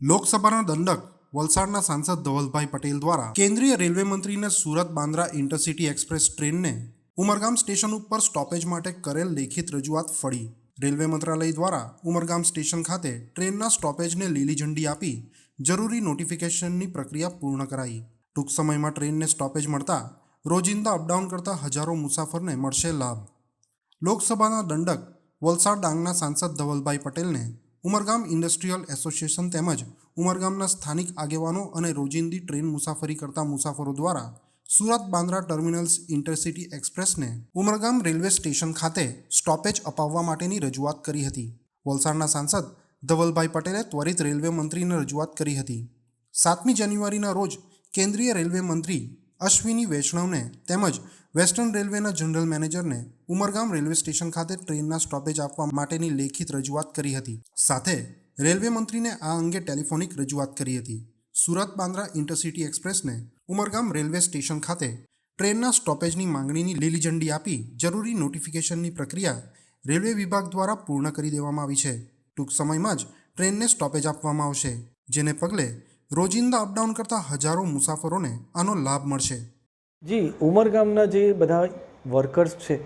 લોકસભાના દંડક વલસાડના સાંસદ ધવલભાઈ પટેલ દ્વારા કેન્દ્રીય રેલવે મંત્રીને સુરત બાંદ્રા ઇન્ટરસિટી એક્સપ્રેસ ટ્રેનને ઉમરગામ સ્ટેશન ઉપર સ્ટોપેજ માટે કરેલ લેખિત રજૂઆત ફળી. રેલવે મંત્રાલય દ્વારા ઉમરગામ સ્ટેશન ખાતે ટ્રેનના સ્ટોપેજને લીલી ઝંડી આપી જરૂરી નોટિફિકેશનની પ્રક્રિયા પૂર્ણ કરાઈ. ટૂંક સમયમાં ટ્રેનને સ્ટોપેજ મળતા રોજિંદા અપડાઉન કરતા હજારો મુસાફરને મળશે લાભ. લોકસભાના દંડક વલસાડ ડાંગના સાંસદ ધવલભાઈ પટેલને ઉમરગામ ઇન્ડસ્ટ્રીયલ એસોસિએશન તેમજ ઉમરગામના સ્થાનિક આગેવાનો અને રોજિંદી ટ્રેન મુસાફરી કરતા મુસાફરો દ્વારા સુરત બાંદ્રા ટર્મિનલ્સ ઇન્ટરસિટી એક્સપ્રેસને ઉમરગામ રેલવે સ્ટેશન ખાતે સ્ટોપેજ અપાવવા માટેની રજૂઆત કરી હતી. વલસાડના સાંસદ ધવલભાઈ પટેલે ત્વરિત રેલવે મંત્રીને રજૂઆત કરી હતી. સાતમી જાન્યુઆરીના રોજ કેન્દ્રીય રેલવે મંત્રી અશ્વિની વૈષ્ણવને તેમજ વેસ્ટર્ન રેલવેના જનરલ મેનેજરને ઉમરગામ રેલવે સ્ટેશન ખાતે ટ્રેનના સ્ટોપેજ આપવા માટેની લેખિત રજૂઆત કરી હતી. સાથે રેલવે મંત્રીને આ અંગે ટેલિફોનિક રજૂઆત કરી હતી. સુરત બાંદ્રા ઇન્ટરસિટી એક્સપ્રેસને ઉમરગામ રેલવે સ્ટેશન ખાતે ટ્રેનના સ્ટોપેજની માંગણીની લીલી ઝંડી આપી જરૂરી નોટિફિકેશનની પ્રક્રિયા રેલવે વિભાગ દ્વારા પૂર્ણ કરી દેવામાં આવી છે. ટૂંક સમયમાં જ ટ્રેનને સ્ટોપેજ આપવામાં આવશે, જેને પગલે રોજિંદા અપડાઉન કરતા હજારો મુસાફરોને આનો લાભ મળશે. જી ઉમરગામના જે બધા વર્કર્સ છે,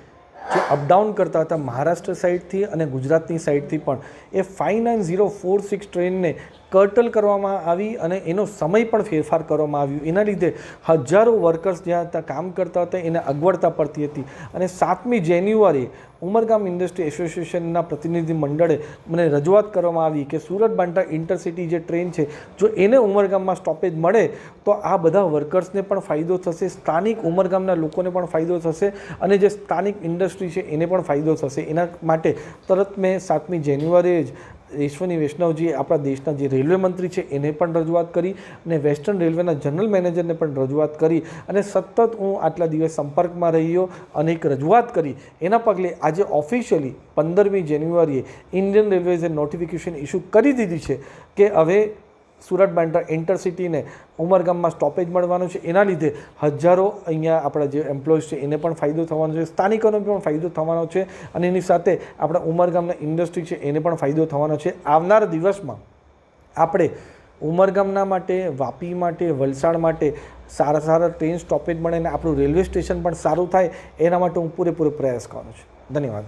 જે અપડાઉન કરતા હતા, મહારાષ્ટ્ર સાઈડથી અને ગુજરાતની સાઈડથી પણ, A five nine zero four six ટ્રેનને કર્ટલ કરવામાં આવી અને એનો સમય પણ ફેરફાર કરવામાં આવ્યો. એના લીધે હજારો વર્કર્સ જ્યાં ત્યાં કામ કરતા હતા, એને અગવડતા પડતી હતી. અને સાતમી જાન્યુઆરી ઉમરગામ ઇન્ડસ્ટ્રી એસોસિએશનના પ્રતિનિધિ મંડળે મને રજૂઆત કરવામાં આવી કે સુરત બાંટા ઇન્ટરસિટી જે ટ્રેન છે, જો એને ઉમરગામમાં સ્ટોપેજ મળે, તો આ બધા વર્કર્સને પણ ફાયદો થશે, સ્થાનિક ઉમરગામના લોકોને પણ ફાયદો થશે અને જે સ્થાનિક ઇન્ડસ્ટ્રી છે, એને પણ ફાયદો થશે. એના માટે તરત મેં સાતમી જાન્યુઆરીએ જ ઈશ્વની વૈષ્ણવજી આપણા દેશના જે રેલવે મંત્રી છે, એને પણ રજૂઆત કરી અને વેસ્ટર્ન રેલવેના જનરલ મેનેજરને પણ રજૂઆત કરી અને સતત હું આટલા દિવસ સંપર્કમાં રહ્યો અને એક રજૂઆત કરી. એના પગલે આજે ઓફિશિયલી પંદરમી જાન્યુઆરીએ ઇન્ડિયન રેલવેઝે નોટિફિકેશન ઇસ્યુ કરી દીધી છે કે હવે સુરત બાંદ્રા ઇન્ટરસિટીને ઉમરગામમાં સ્ટોપેજ મળવાનું છે. એના લીધે હજારો અહીંયા આપણા જે એમ્પ્લોઈઝ છે, એને પણ ફાયદો થવાનો છે. સ્થાનિકોને પણ ફાયદો થવાનો છે અને એની સાથે આપણા ઉમરગામના ઇન્ડસ્ટ્રી છે, એને પણ ફાયદો થવાનો છે. આવનાર દિવસમાં આપણે ઉમરગામના માટે, વાપી માટે, વલસાડ માટે સારા સારા ટ્રેન સ્ટોપેજ મળે અને આપણું રેલવે સ્ટેશન પણ સારું થાય, એના માટે હું પૂરેપૂરો પ્રયાસ કરવાનો છું. ધન્યવાદ.